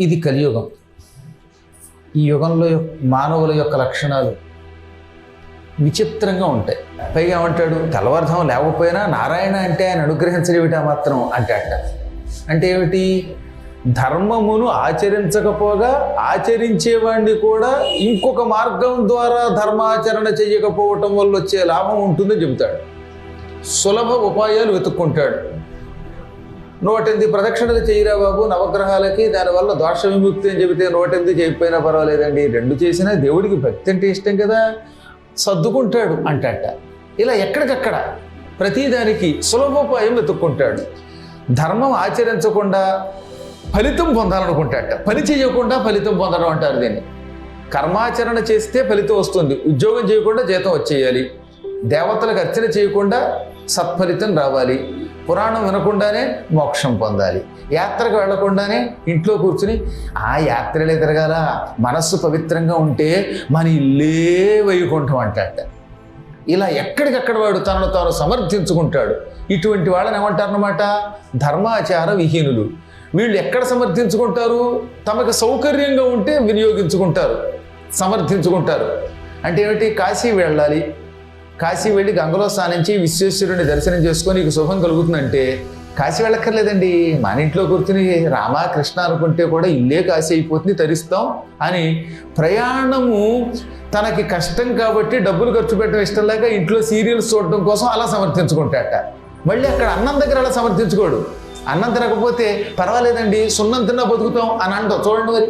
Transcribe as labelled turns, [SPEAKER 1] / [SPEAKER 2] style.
[SPEAKER 1] ఇది కలియుగం. ఈ యుగంలో మానవుల యొక్క లక్షణాలు విచిత్రంగా ఉంటాయి. పైగా ఏమంటాడు? తెల్లవారుధం లేకపోయినా నారాయణ అంటే ఆయన అనుగ్రహించలేవిటా మాత్రం? అంటే అంటే. ఏమిటి? ధర్మమును ఆచరించకపోగా ఆచరించేవాడిని కూడా ఇంకొక మార్గం ద్వారా ధర్మాచరణ చేయకపోవటం వల్ల వచ్చే లాభం ఉంటుందని చెబుతాడు. సులభ ఉపాయాలు వెతుక్కుంటాడు. నూటెనిమిది ప్రదక్షిణలు చేయరా బాబు నవగ్రహాలకి? దానివల్ల దోష విముక్తి అని చెబితే నూటెనిమిది చేయకపోయినా పర్వాలేదండి. రెండు చేసినా దేవుడికి భక్తి అంటే ఇష్టం కదా? సర్దుకుంటాడు అంటట. ఇలా ఎక్కడికక్కడ ప్రతిదానికి సులభోపాయం వెతుక్కుంటాడు. ధర్మం ఆచరించకుండా ఫలితం పొందాలనుకుంటాట పని చేయకుండా ఫలితం పొందడం అంటారు దీన్ని. కర్మాచరణ చేస్తే ఫలితం వస్తుంది. ఉద్యోగం చేయకుండా జీతం వచ్చేయాలి. దేవతలకు అర్చన చేయకుండా సత్ఫలితం రావాలి. పురాణం వినకుండానే మోక్షం పొందాలి. యాత్రకు వెళ్ళకుండానే ఇంట్లో కూర్చుని ఆ యాత్రలే తిరగాల మనస్సు పవిత్రంగా ఉంటే మన ఇల్లే వైకుంఠం అంటాట ఇలా ఎక్కడికక్కడ వాడు తనను తాను సమర్థించుకుంటాడు. ఇటువంటి వాళ్ళని ఏమంటారనమాట ధర్మాచార విహీనులు. వీళ్ళు ఎక్కడ సమర్థించుకుంటారు? తమకు సౌకర్యంగా ఉంటే వినియోగించుకుంటారు సమర్థించుకుంటారు. అంటే ఏమిటి? కాశీ వెళ్ళాలి. కాశీ వెళ్ళి గంగలో స్నానించి విశ్వేశ్వరుని దర్శనం చేసుకొని నీకు శుభం కలుగుతుందంటే కాశీ వెళ్ళక్కర్లేదండి. మన ఇంట్లో కూర్చుని రామ కృష్ణ అనుకుంటే కూడా ఇల్లే కాశీ అయిపోతుంది తరిస్తాం అని ప్రయాణము తనకి కష్టం కాబట్టి డబ్బులు ఖర్చు పెట్టడం ఇష్టం లేక ఇంట్లో సీరియల్స్ చూడడం కోసం అలా సమర్థించుకుంటాట మళ్ళీ అక్కడ అన్నం దగ్గర అలా సమర్థించుకోడు. అన్నం తినకపోతే పర్వాలేదండి సున్నం తిన్నా బతుకుతాం అని అంటాం. చూడండి మరి.